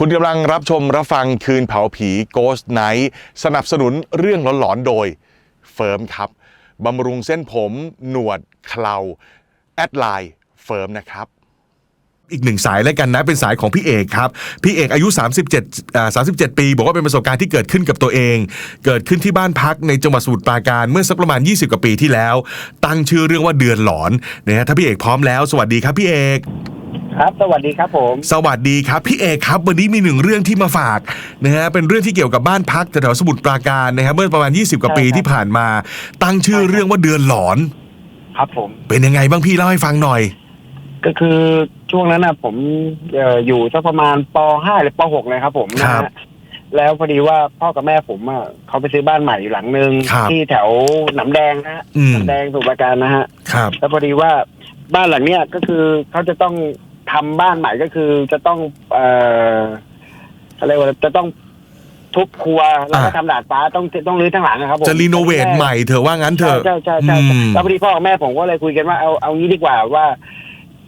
คุณกำลังรับชมรับฟังคืนเผาผี Ghost Night สนับสนุนเรื่องหลอนๆ โดยเฟิร์มครับบำรุงเส้นผม หนวดเคราแอดไลน์เฟิร์มนะครับ อีกหนึ่งสายแล้วกันนะ เป็นสายของพี่เอกครับ พี่เอกอายุ 37อ่า37 ปี บอกว่าเป็นประสบการณ์ที่เกิดขึ้นกับตัวเอง เกิดขึ้นที่บ้านพักในจังหวัดสมุทรปราการเมื่อสักประมาณ 20 กว่าปีที่แล้ว ตั้งชื่อเรื่องว่าเดือนหลอนนะฮะถ้าพี่เอกพร้อมแล้ว สวัสดีครับพี่เอก ครับ สวัสดีครับผม สวัสดีครับพี่เอกครับ วันนี้มีหนึ่งเรื่องที่มาฝากนะฮะเป็นเรื่องที่เกี่ยวกับบ้านพักแถวๆสมุทรปราการนะครับเมื่อประมาณ 20 กว่าปีใช่ครับ ที่ผ่านมา ตั้งชื่อเรื่องว่าเดือนหลอน ครับผม เป็นยังไงบ้างพี่เล่าให้ฟังหน่อย ก็คือช่วงนั้นนะผมเอ่ออยู่สักประมาณป .5 หรือป .6 เลยครับผมนะครัฮะบแล้วพอดีว่าพ่อกับแม่ผมอะเขาไปซื้อบ้านใหม่อยู่หลังนึง ครับที่แถวหนำแดงนะฮะอืม หนำแดงสมุทรปราการนะฮะ ครับ แล้วพอดีว่าบ้านหลังเนี้ยก็คือเขาจะต้อง ทำบ้านใหม่ก็คือจะต้อง เอ่ออะไรวะจะต้องทุบครัวแล้วก็อะทำดาดฟ้าต้องต้องรื้อทั้งหลังนะครับผมจะรีโนเวทใหม่เถอะว่างั้นเถใช่อะใช่ใช่ใช่อืม แล้วพอดีพ่อกับแม่ผมก็เลยคุยกันว่าเอาเอางี้ดีกว่าว่า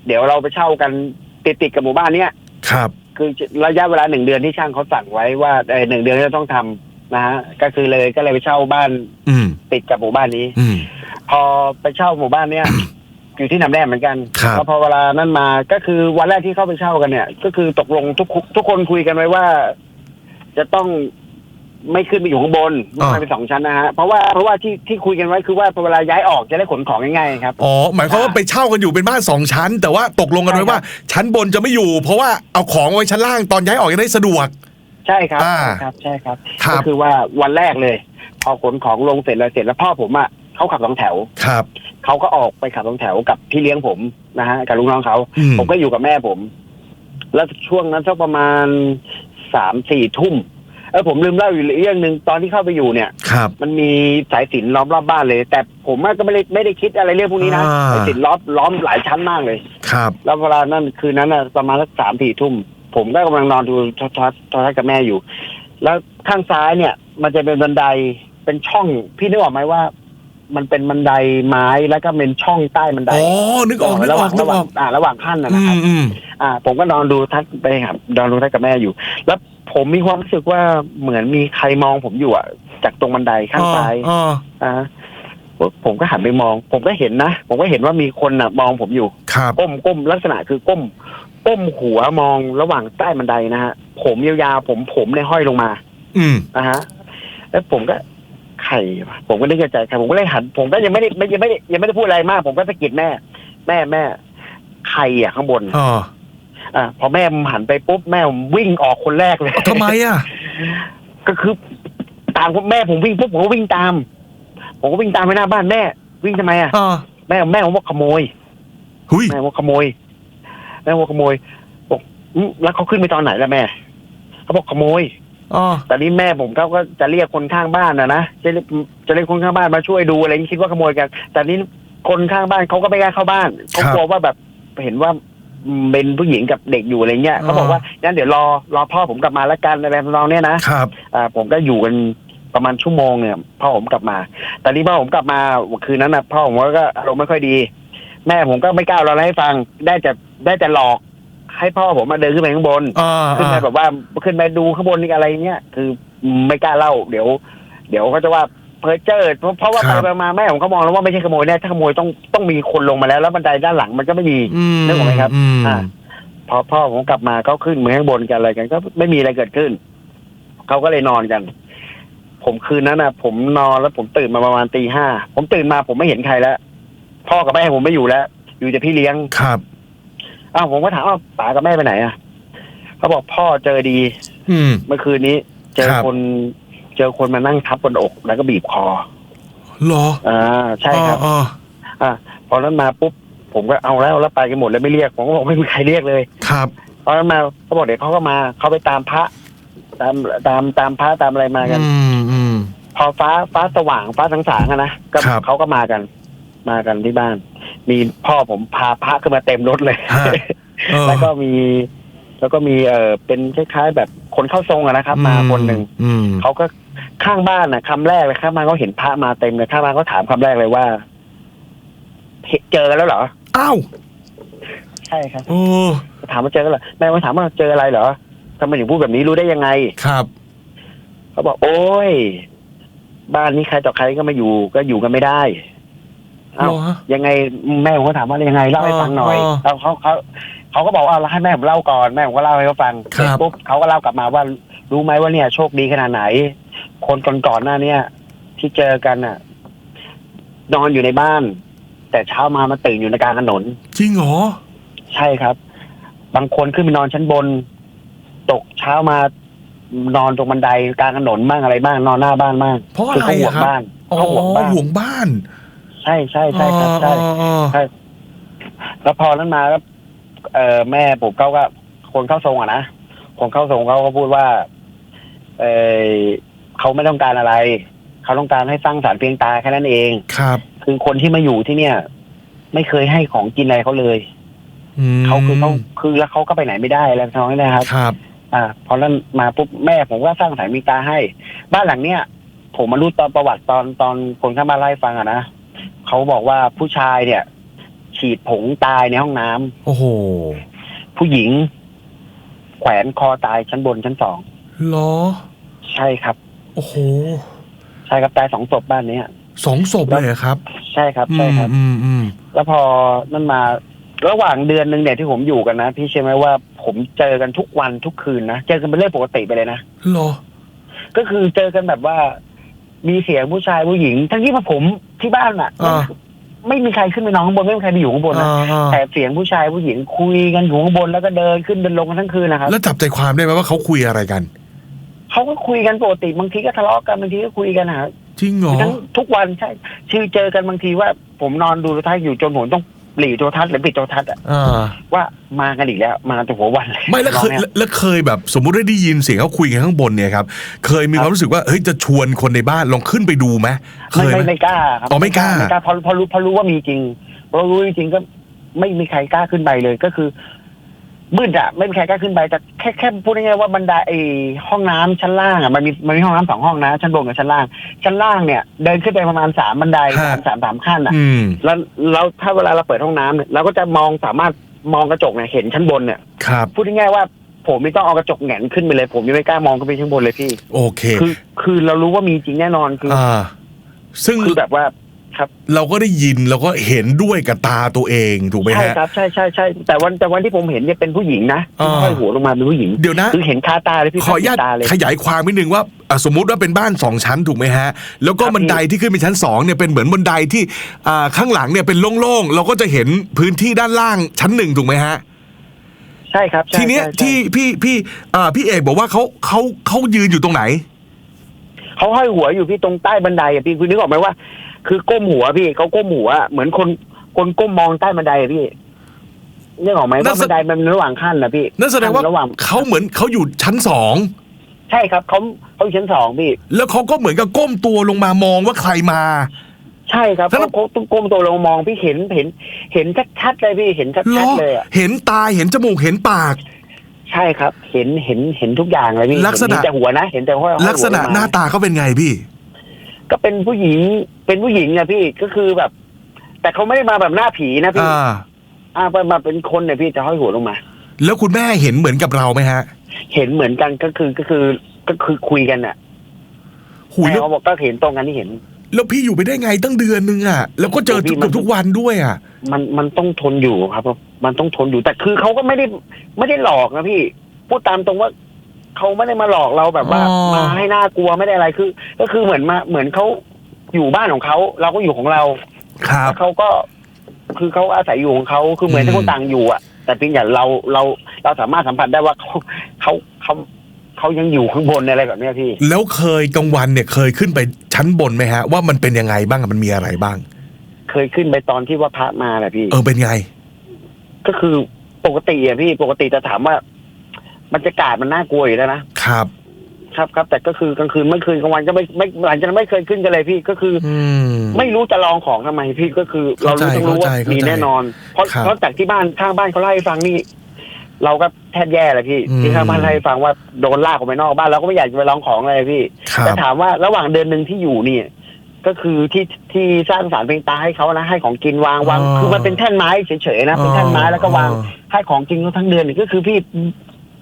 เดี๋ยวเราไปเช่ากันติดติดๆกับหมู่บ้านเนี้ยครับ คือระยะเวลาหนึ่งเดือนที่ช่างเขาสั่งไว้ว่าเอ่อหนึ่งเดือนจะต้องทำนะฮะก็คือเลยก็เลยไปเช่าบ้านอืมติดกับหมู่บ้านนี้ อืมพอไปเช่าหมู่บ้านเนี้ย อยู่ที่หนำแดงเหมือนกันครับ แล้วพอเวลานั้นมาก็คือวันแรกที่เข้าไปเช่ากันเนี่ย ก็คือตกลงทุกทุกคนคุยกันไว้ว่า จะต้องไม่ขึ้นไปอยู่ข้างบนอ่ามันเป็นสองชั้นนะฮะเพราะว่าเพราะว่าที่ที่คุยกันไว้คือว่าพอเวลาย้ายออกจะได้ขนของง่ายๆครับ อ๋อหมายความว่าไปเช่ากันอยู่เป็นบ้านสองชั้น แต่ว่าตกลงกันไว้ใช่ครับว่า ชั้นบนจะไม่อยู่ เพราะว่าเอาของไว้ชั้นล่างตอนย้ายออกจะได้สะดวก ใช่ครับอ่าใช่ครับ ใช่ครับ ครับ ก็คือว่าวันแรกเลย พอขนของลงเสร็จแล้วเสร็จแล้วพ่อผมอะ เขาขับสองแถว ครับ เขาก็ออกไปขับสองแถวกับพี่เลี้ยงผมนะฮะกับลูกน้องเขา อืม ผมก็อยู่กับแม่ผม แล้วช่วงนั้นสักประมาณสามสี่ทุ่มเออผมลืมเล่าอยู่เรื่องหนึ่งตอนที่เข้าไปอยู่เนี่ย ครับ มันมีสายสิญจนล้อมรอบบ้านเลย แต่ผมอะก็ไม่ได้ไม่ได้คิดอะไรเรื่องพวกนี้นะอ่า สายสิญจนล้อมล้อมหลายชั้นมากเลย ครับ แล้วเวลานั้นคืนนั้นน่ะประมาณสักสามสี่ทุ่ม ผมก็กำลังนอนดูโทรทัศน์โทรทัศน์กับแม่อยู่ แล้วข้างซ้ายเนี่ย มันจะเป็นบันไดเป็นช่อง พี่นึกออกไหมว่า มันเป็นบันไดไม้แล้วก็เป็นช่องใต้บันไดอ๋อนึกออกนึกระหอว่าองกนึระกหว่าองอกอ่า ระหว่างขั้นนะอืนะครับ มอืมอ่า ผมก็นอนดูทัศน์ไปครับนอนดูทัศน์กับแม่อยู่ แล้วผมมีความรู้สึกว่าเหมือนมีใครมองผมอยู่อะ จากตรงบันไดข้างซ้ายอ๋ออ่าผมก็หันไปมอง ผมก็เห็นนะผมก็เห็นว่ามีคนอะ มองผมอยู่ ครับก้มก้มลักษณะคือก้ม ก้มหัวมองระหว่างใต้บันไดนะฮะผมยาวๆผมผมในยห้อยลงมาอืมนะฮะแล้วผมก็ ใครวะผมก็นึกในใจใครผมก็เลยหัน ผมก็ยังไม่ได้ไม่ยังไม่ได้ยังไม่ได้พูดอะไรมาก ผมก็สะกิดแม่ แม่แม่ใครอะข้างบนอ๋ออ่าพอแม่ผมหันไปปุ๊บแม่ผมวิ่งออกคนแรกเลยทำไมอะก็คือตามแม่ผมวิ่งปุ๊บผมก็วิ่งตาม ผมก็วิ่งตามไปหน้าบ้านแม่ วิ่งทำไมอะอ๋อแม่แม่ผมบอกขโมยหุยแม่ว่าขโมยแม่ว่าขโมยบอกอืมแล้วเขาขึ้นไปตอนไหนล่ะแม่เขาบอกขโมย อ๋อแต่นี้แม่ผมเขาก็จะเรียกคนข้างบ้านนะนะจะเรียกจะเรียกคนข้างบ้านมาช่วยดูอะไรอย่างนี้คิดว่าขโมยกันแต่นี้คนข้างบ้านเขาก็ไม่กล้าเข้าบ้านเขากลัวว่าแบบเห็นว่าเป็นผู้หญิงกับเด็กอยู่อะไรเงี้ยเขาบอกว่างั้นเดี๋ยวรอรอพ่อผมกลับมาแล้วกันอะไรทำนองเนี้ยนะครับอ่าผมก็อยู่กันประมาณชั่วโมงเนี่ยพ่อผมกลับมาแต่นี้พ่อผมกลับมาคืนนั้นนะพ่อผมก็อารมณ์ไม่ค่อยดี แม่ผมก็ไม่กล้าเราให้ฟังได้แต่ได้แต่หลอก ให้พ่อผมมาเดินขึ้นไปข้างบนอ่าขึ้นไปแบบว่าขึ้นไปดูข้างบนนี่อะไรเงี้ยคือไม่กล้าเล่า เดี๋ยว เดี๋ยวเขาจะว่าเพอเจอเพราะเพราะว่าไปไปมาแม่ผมเขามองแล้วว่าไม่ใช่ขโมยแน่ถ้าขโมยต้องต้องมีคนลงมาแล้ว แล้วบันไดด้านหลังมันก็ไม่มีอืมนึกออกไหมครับอืมอ่าพอพ่อผมกลับมาเขาขึ้นมือข้างบนกันอะไรกัน ก็ไม่มีอะไรเกิดขึ้นเขาก็เลยนอนกัน ผมคืนนั้นน่ะผมนอนแล้วผมตื่นมาประมาณตีห้าผมตื่นมาผมไม่เห็นใครแล้วพ่อกับแม่ผมไม่อยู่แล้ว อยู่แต่พี่เลี้ยงครับ อ้าวผมก็ถามว่าป๋ากับแม่ไปไหนอะเขาบอกพ่อเจอดี อืม เมื่อคืนนี้ เจอครับ คน เจอคนมานั่งทับบนอกแล้วก็บีบคอเหรออ่าใช่ครับ อ๋ออ่าพอนั้นมาปุ๊บผมก็เอาแล้วแล้วไปกันหมดเลยไม่เรียกผมก็บอกไม่มีใครเรียกเลย ครับ ตอนนั้นมาเขาบอกเดี๋ยวเขาก็มาเขาไปตามพระ ตามตามตามพระตามอะไรมากัน อืมอืม พอฟ้าฟ้าสว่างฟ้าสางๆอะนะก็ครับ เขาก็มากัน มากันที่บ้าน มีพ่อผมพาพระขึ้นมาเต็มรถเลย ฮะเออ แล้วก็มี แล้วก็มีเออเป็นคล้ายๆ แบบคนเข้าทรงอะนะครับ มาคนหนึ่งอืมเขาก็ข้างบ้านนะคำแรกเลยข้างบ้านเขาเห็นพระมาเต็มเลยข้างบ้านเขาถามคำแรกเลยว่าเห็นเจอแล้วเหรออ้าวใช่ครับ โอ้ถามว่าเจอแล้วเหรอแม่มาถามว่าเจออะไรเหรอทำไมถึงพูดแบบนี้รู้ได้ยังไง ครับ เขาบอกโอ้ย บ้านนี้ใครต่อใครก็มาอยู่ ก็อยู่กันไม่ได้ เอ้าเหรอยังไงแม่ผมก็ถามว่ายังไงเล่าให้ฟังหน่อยอ๋อแล้วเขาเขาเขาก็บอกว่าให้แม่ผมเล่าก่อนแม่ผมก็เล่าให้เขาฟังครับ เสร็จปุ๊บเขาก็เล่ากลับมาว่ารู้ไหมว่าเนี่ย โชคดีขนาดไหน คนก่อนก่อนๆหน้าเนี่ยที่เจอกันน่ะ นอนอยู่ในบ้าน แต่เช้ามามาตื่นอยู่ในกลางถนน จริงเหรอ ใช่ครับ บางคนขึ้นไปนอนชั้นบน ตกเช้ามานอนตรงบันไดกลางถนนบ้างอะไรบ้างนอนหน้าบ้านบ้างเพราะอะคือไรเขาห่วอะงครับบ้านอ๋อเขาห่วงบ้าน ห่วงบ้าน ใช่ใช่ใช่ครับใช่อ๋ออ๋ออ๋อแล้วพอนั้นมาแล้วเออแม่ผมเขาก็คนเข้าทรงอะนะคนเข้าทรงเขาก็พูดว่า เออเขาไม่ต้องการอะไร เขาต้องการให้สร้างสารค์เพียงตาแค่นั้นเองครับ คือคนที่มาอยู่ที่เนี่ย ไม่เคยให้ของกินอะไรเขาเลยมเขาคือเขาคือแล้วเขาก็ไปไหนไม่ได้แล้วท้องนี้นะครับครับ อ่า พอนั้นมาปุ๊บแม่ผมก็สร้างสายมีตาให้ บ้านหลังเนี้ยผมมารู้ตอนประวัติตอนตอนคนข้างบ้านไล่าให้ฟังอะนะ เขาบอกว่าผู้ชายเนี่ย ฉีดผงตายในห้องน้ำโอ้โหผู้หญิง แขวนคอตายชั้นบนชั้นสองเหรอ ใช่ครับ โอ้โหใช่ครับตายสองศพบ้านเนี้ยสองศพเลยเหรอครับใช่ครับ ใช่ครับ อืมอืมแล้วพอนั่นมา ระหว่างเดือนหนึ่งเนี่ยที่ผมอยู่กันนะ พี่เชื่อไหมว่าผมเจอกันทุกวันทุกคืนนะเจอกันเป็นเรื่องปกติไปเลยนะเหรอก็คือเจอกันแบบว่า มีเสียงผู้ชายผู้หญิง ทั้งที่ว่าผมที่บ้านอะ อ่า ไม่มีใครขึ้นไปนอนข้างบนไม่มีใครไปอยู่ข้างบนนะอ่าอ่าแต่เสียงผู้ชายผู้หญิงคุยกันอยู่ข้างบนแล้วก็เดินขึ้นเดินลงกันทั้งคืนนะครับแล้วจับใจความได้ไหมว่าเขาคุยอะไรกัน เขาก็คุยกันปกติบางทีก็ทะเลาะกันบางทีก็คุยกันนะครับ จริงเหรอ ทั้งทุกวันใช่คือเจอกันบางทีว่าผมนอนดูโทรทัศน์อยู่จนผมต้อง หลีโทรทัศน์หรือปิดโทรทัศน์อะอ่าว่ามากันอีกแล้ว มาแต่หัววันเลยไม่แล้วเคยน้องนี่แล้วเคยแบบสมมุติได้ได้ยินเสียงเขาคุยกันข้างบนเนี่ยครับเคยมีความรู้สึกว่าเฮ้ยจะชวนคนในบ้านลองขึ้นไปดูไหมเคไม่ยไม่ไหม ไม่กล้าครับอ๋อไม่กล้า ไม่กล้าเพราะเพราะรู้เพราะรู้ว่ามีจริงเพราะรู้จริงๆก็ไม่มีใครกล้าขึ้นไปเลยก็คือ มืดอะไม่มีใครกล้าขึ้นไปแต่แค่แค่พูดง่ายๆว่าบันไดไอห้องน้ำชั้นล่างอะมันมีมันมีห้องน้ำสองห้องนะชั้นบนกับชั้นล่าง ชั้นล่างเนี่ยเดินขึ้นไปประมาณสามบันไดสามสามสามขั้นอะอืม แล้วแล้วถ้าเวลาเราเปิดห้องน้ำเนี่ยเราก็จะมองสามารถมองกระจกเนี่ยเห็นชั้นบนเนี่ยครับ พูดง่ายๆว่าผมไม่ต้องเอากระจกแหงนขึ้นไปเลย ผมยังไม่กล้ามองขึ้นไปข้างบนเลยพี่ โอเค คือคือเรารู้ว่ามีจริงแน่นอนคืออ่า ซึ่ง คือแบบว่า ครับ เราก็ได้ยินเราก็เห็นด้วยกับตาตัวเองถูกไหมใช่ฮะ ครับใช่ใช่ใช่แต่วันแต่วันที่ผมเห็นเนี่ยเป็นผู้หญิงนะที่อ่า ห้อยหัวลงมาเป็นผู้หญิงเดี๋ยวนะ คือเห็นคาตาเลยพี่ขออนุญาตตาเลย ขยายความนิดนึงว่าอะสมมุติว่าเป็นบ้านสองชั้นถูกไหมฮะ แล้วก็ครับบันไดที่ขึ้นไปชั้นสองเนี่ยเป็นเหมือนบันไดที่อ่าข้างหลังเนี่ยเป็นโล่งๆเราก็จะเห็นพื้นที่ด้านล่างชั้นหนึ่งถูกไหมฮะ ใช่ครับใช่ทีเนี้ยใช่ใช่ที่พี่พี่อ่าพี่เอกบอกว่าเขาเขาเขายืนอยู่ตรงไหน เขาห้อยหัวอยู่พี่ตรงใต้บันไดอะพี่คุณนึกออกไหมว่า คือก้มหัวพี่เขาก้มหัวเหมือนคนคนก้มมองใต้บันไดอะพี่นึกออกไหมนั่ว่านแส บันไดมันเป็นระหว่างขั้นนะพี่นั่นแสดงว่าระหว่างเขาเหมือนเขาอยู่ชั้นสองใช่ครับเขาเขาอยู่ชั้นสองพี่ แล้วเขาก็เหมือนกับก้มตัวลงมามองว่าใครมา ใช่ครับแล้วเขาเขาต้องก้มตัวลงมองพี่เห็นเห็น เห็นชัดๆเลยพี่เห็นเหรชัดอๆเลยอะเห็นตาเห็นจมูกเห็นปาก ใช่ครับ เห็นเห็นเห็นทุกอย่างเลยพี่ลักษณะ เห็นแต่หัวนะ เห็นแต่ห้อยห้อยลักษณะหัวมหน้าตาเขาเป็นไงพี่ ก็เป็นผู้หญิง เป็นผู้หญิงอะพี่ก็คือแบบ แต่เขาไม่ได้มาแบบหน้าผีนะพี่อ่า อ่ามาเป็นคนเนี่ยพี่จะห้อยหัวลงมา แล้วคุณแม่เห็นเหมือนกับเราไหมฮะเห็นเหมือนกันก็คือก็คือก็คือคุยกันอะหุยแม่แล้วเขาบอกก็เห็นตรงกันที่เห็น แล้วพี่อยู่ไปได้ไงตั้งเดือนนึงอะ แล้วก็เจอโอ้พี่เกือบมันทุกวันด้วยอะ มันมันต้องทนอยู่ครับ มันต้องทนอยู่แต่คือเขาก็ไม่ได้ไม่ได้หลอกนะพี่ พูดตามตรงว่าเขาไม่ได้มาหลอกเราแบบว่า อ๋อ มาให้น่ากลัวไม่ได้อะไรคือ ก็คือเหมือนมาเหมือนเขา อยู่บ้านของเขาเราก็อยู่ของเราครับ แล้วเขาก็คือเขาอาศัยอยู่ของเขาคือเหมือนอืมที่คนต่างอยู่อะแต่เพียงแต่เราเราเราสามารถสัมผัสได้ว่าเขาเขาเขาเขายังอยู่ข้างบนอะไรแบบเนี้ยพี่ แล้วเคยกลางวันเนี่ยเคยขึ้นไปชั้นบนไหมฮะ ว่ามันเป็นยังไงบ้างอะมันมีอะไรบ้าง เคยขึ้นไปตอนที่ว่าพระมาแหละพี่ เออเป็นไง ก็คือปกติอะพี่ปกติจะถามว่าบรรยากาศมันน่ากลัวอยู่แล้วนะครับ ครับครับ แต่ก็คือกลางคืนไม่คืนกลางวันก็ไม่ไม่หลังจากนั้นไม่เคยขึ้นกันเลยพี่ก็คืออืมไม่รู้จะลองของทำไมพี่ก็คือ เราเข้าใจรู้ต้องรู้ว่าเข้าใจมีแน่นอน เพราะครับเพราะจากที่บ้านข้างบ้านเขาเล่าให้ฟังนี่เราก็แทบแย่เลยพี่อืมที่ข้างบ้านเล่าให้ฟังว่าโดนลากออกไปนอกบ้านเราก็ไม่อยากจะไปลองของเลยพี่ครัแต่บถามว่าระหว่างเดือนหนึ่งที่อยู่นี่ก็คือที่ที่สร้างสารเพลงตาให้เขานะให้ของกินวางวางอ๋อคือมันเป็นแท่นไม้เฉยๆนะเป็นแท่นไม้แล้วก็วางให้ของกินเขาทั้งเดือนนี่ก็คือพี่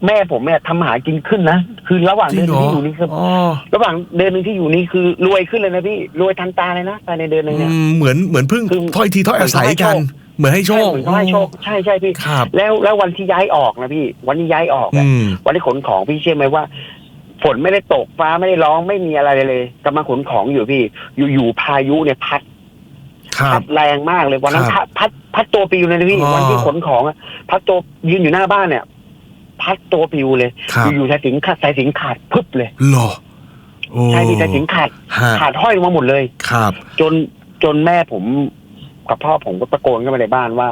แม่ผมเนี่ยทำหากินขึ้นนะคือระหว่างจริเดืองนเหรอที่อยู่นี่คืออ๋อระหว่างเดือนหนึงที่อยู่นี่คือรวยขึ้นเลยนะพี่รวยทันตาเลยนะภายในเดือนหนึงเนี่ย อืมเหมือนเหมือนเพึ่งคือถ้อยทีถ้อยอาศัยกัน เหมือนให้โชใช่คเหมือนเขาให้โชคใช่ใช่พี่ ครับ แล้วแล้ววันที่ย้ายออกนะพี่ วันที่ย้ายออกอะอืม วันที่ขนของพี่เชื่อไหมว่า ฝนไม่ได้ตกฟ้าไม่ได้ร้องไม่มีอะไรเลยกำลังขนของอยู่พี่ อยู่ๆพายุเนี่ยพัดครัพับ ดแรงมากเลยวันนั้นครัพับดพัดพัดตัวปิวเลยนะพี่อ๋อ วันที่ขนของอะพัดตัวยืนอยู่หน้าบ้านเนี่ย พัดตัวปิวเลย ครับ อยู่ๆสายสิญจนขาดสายสิญจนขาดพึบเลยหรอโอ้ใช่พี่สายสิญจนขาด ฮะขาดห้อยลงมาหมดเลย ครับ จนจนแม่ผมกับพ่อผมก็ตะโกนเข้ามาในบ้านว่า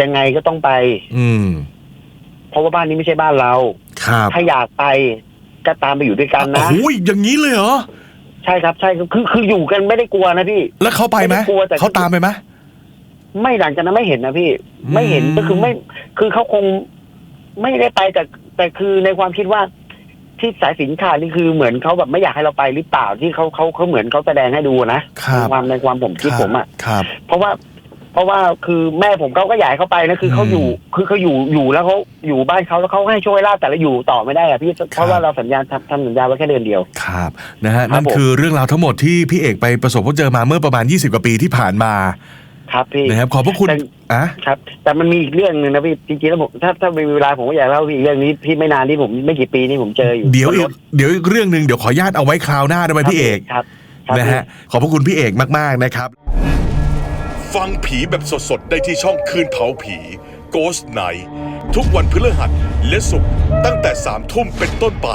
ยังไงก็ต้องไป อืม เพราะว่าบ้านนี้ไม่ใช่บ้านเรา ครับถ้าอยากไปก็ตามไปอยู่ด้วยกันนะ โอ้ยอย่างนี้เลยเหรอ ใช่ครับใช่ครับคือคืออยู่กันไม่ได้กลัวนะพี่ แล้วเขาไปไหมไม่ได้กลัวแต่ เขาตามไปไหม ไม่หลังจากนั้นไม่เห็นนะพี่อืมไม่เห็นก็คือไม่ คือเขาคง ไม่ได้ไปแต่แต่คือในความคิดว่าที่สายสินขาดนี่คือเหมือนเขาแบบไม่อยากให้เราไปหรือเปล่าที่เขาเขาเขาเหมือนเขาแสดงให้ดูนะครับในความในความผมคิดผมอะครับ เพราะว่า เพราะว่าคือแม่ผมเขาก็อยากให้เขาไปนะคือเขาอืมอยู่ คือเขาอยู่อยู่แล้วเขาอยู่บ้านเขาแล้วเขาให้ช่วยลาบแต่ละอยู่ต่อไม่ได้อะพี่เพราะว่าเราสัญญาทำทำสัญญาไว้แค่เดือนเดียวครับนะฮะครับนั่นผมคือเรื่องราวทั้งหมดที่พี่เอกไปประสบพบเจอมาเมื่อประมาณ 20 กว่าปีที่ผ่านมา ครับพี่นะครับขอบพระคุณแต่อะครับ แต่มันมีอีกเรื่องหนึ่งนะพี่จริงๆแล้วผมถ้าถ้ามีเวลาผมก็อยากเล่าพี่อีกเรื่องนี้ที่ไม่นานที่ผมไม่กี่ปีนี่ผมเจออยู่เดี๋ยวอีบกนรถเดี๋ยวอีกเรื่องหนึ่งเดี๋ยวขออนุญาตเอาไว้คราวหน้าได้ไหมพี่เอกครับครับนะฮะขอบพระคุณพี่เอกมากๆนะครับ ฟังผีแบบสดๆ ได้ที่ช่องคืนเผาผี Ghost Night ทุกวันพฤหัสและศุกร์ตั้งแต่3ทุ่มเป็นต้นไป